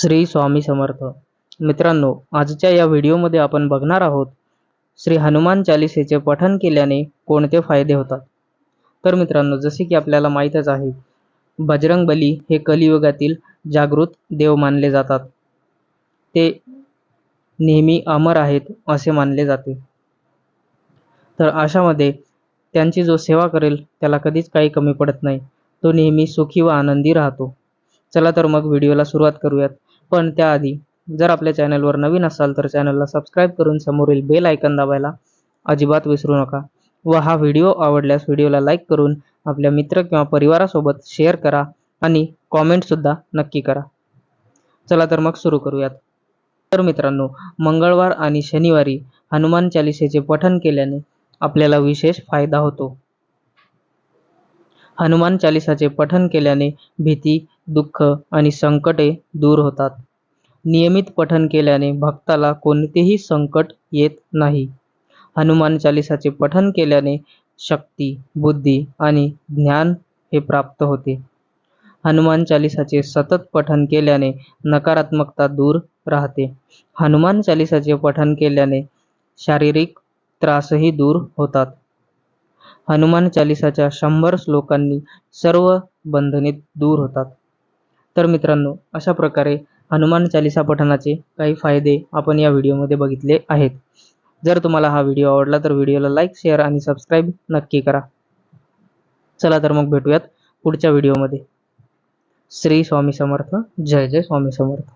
श्री स्वामी समर्थ. मित्रांनो आजच्या या व्हिडिओमध्ये आपण बघणार आहोत श्री हनुमान चालिसेचे पठण केल्याने कोणते फायदे होतात? तर मित्रांनो जसे की आपल्याला माहीतच आहे बजरंग बली हे कलियुगातील जागृत देव मानले जातात. ते नेहमी अमर आहेत असे मानले जाते. तर अशामध्ये त्यांची जो सेवा करेल त्याला कधीच काही कमी पडत नाही. तो नेहमी सुखी व आनंदी राहतो. चला तर मग व्हिडिओला सुरुवात करूयात. पण त्याआधी जर आपल्या चॅनलवर नवीन असाल तर चॅनलला सबस्क्राईब करून समोरील बेल आयकन दाबायला अजिबात विसरू नका व हा व्हिडिओ आवडल्यास व्हिडिओला लाईक करून आपल्या मित्र किंवा परिवारासोबत शेअर करा आणि कॉमेंटसुद्धा नक्की करा. चला तर मग सुरू करूयात. तर मित्रांनो मंगळवार आणि शनिवारी हनुमान चालिसेचे पठण केल्याने आपल्याला विशेष फायदा होतो. हनुमान चालिसाचे पठण केल्याने भीती दुःख आणि संकटे दूर होतात. नियमित पठण केल्याने भक्ताला कोणतेही संकट येत नाही. हनुमान चालिसाचे पठण केल्याने शक्ती बुद्धी आणि ज्ञान हे प्राप्त होते. हनुमान चालिसाचे सतत पठण केल्याने नकारात्मकता दूर राहते. हनुमान चालिसाचे पठण केल्याने शारीरिक त्रासही दूर होतात. हनुमान चालिसाच्या शंभर श्लोकांनी सर्व बंधने दूर होतात. तर मित्रांनो अशा प्रकारे हनुमान चालिसा पठणाचे काही फायदे आपण या व्हिडिओमध्ये बघितले आहेत. जर तुम्हाला हा व्हिडिओ आवडला तर व्हिडिओला लाईक शेअर आणि सबस्क्राईब नक्की करा. चला तर मग भेटूयात पुढच्या व्हिडिओमध्ये. श्री स्वामी समर्थ. जय जय स्वामी समर्थ.